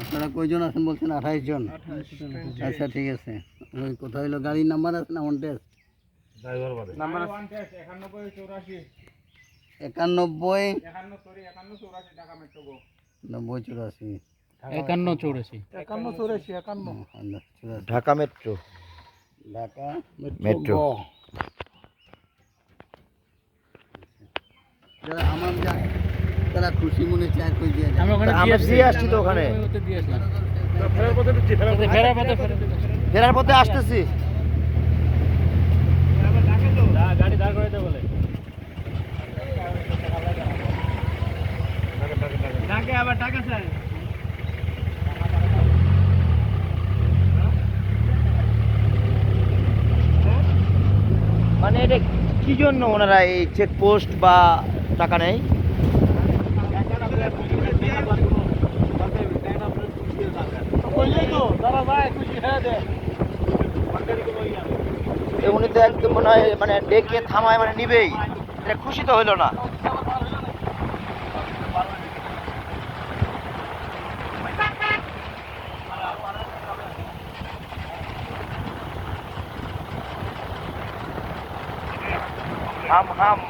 আপনারা কয়জন আছেন বলছেন? আঠাইশ জন। আচ্ছা ঠিক আছে। কোথায় হইল গাড়ির নাম্বার আছে না ওয়ান টেস্ট একানব্বই নব্বই চুরাশি। একান্ন চৌরাশি। একান্ন চৌরাশি একান্ন। ঢাকা মেট্রো ঢাকা মেট্রো আমার যায় তারা খুশি মনে চায় কই দিয়ে যায়। ওখানে আমরা দিয়ে আসছি তো ওখানে। ফেরার পথে আসতেছি। গাড়ি দাঁড় করাইতে বলে। ডাকে আবার টাকা চাই। মানে এটা কি জন্য ওনারা এই চেকপোস্ট বা টাকা নেই উনি তো একদম মনে হয় মানে ডেকে থামায় মানে নিবেই। এটা খুশি তো হইল না। হাম হাম।